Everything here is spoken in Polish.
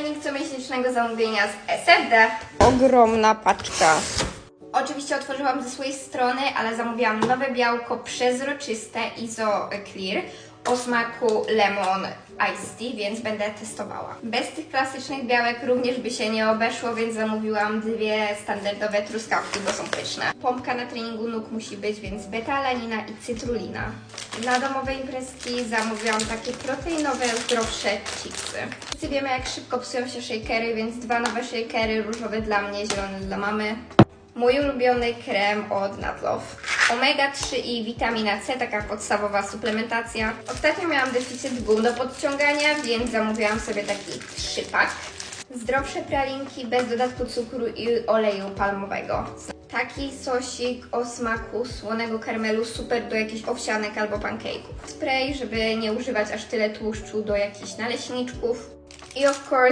Naszyjnik comiesięcznego zamówienia z SFD. Ogromna paczka. Oczywiście otworzyłam ze swojej strony, ale zamówiłam nowe białko przezroczyste Iso Clear o smaku Lemon Iced Tea, więc będę testowała. Bez tych klasycznych białek również by się nie obeszło, więc zamówiłam dwie standardowe truskawki, bo są pyszne. Pompka na treningu nóg musi być, więc beta-alanina i cytrulina. Dla domowej imprezki zamówiłam takie proteinowe, zdrowsze chipsy. Wszyscy wiemy, jak szybko psują się shakery, więc dwa nowe shakery, różowy dla mnie, zielony dla mamy. Mój ulubiony krem od Natlove. Omega-3 i witamina C, taka podstawowa suplementacja. Ostatnio miałam deficyt gum do podciągania, więc zamówiłam sobie taki trzypak. Zdrowsze pralinki bez dodatku cukru i oleju palmowego. Taki sosik o smaku słonego karmelu, super do jakichś owsianek albo pancake'ów. Spray, żeby nie używać aż tyle tłuszczu do jakichś naleśniczków. I of course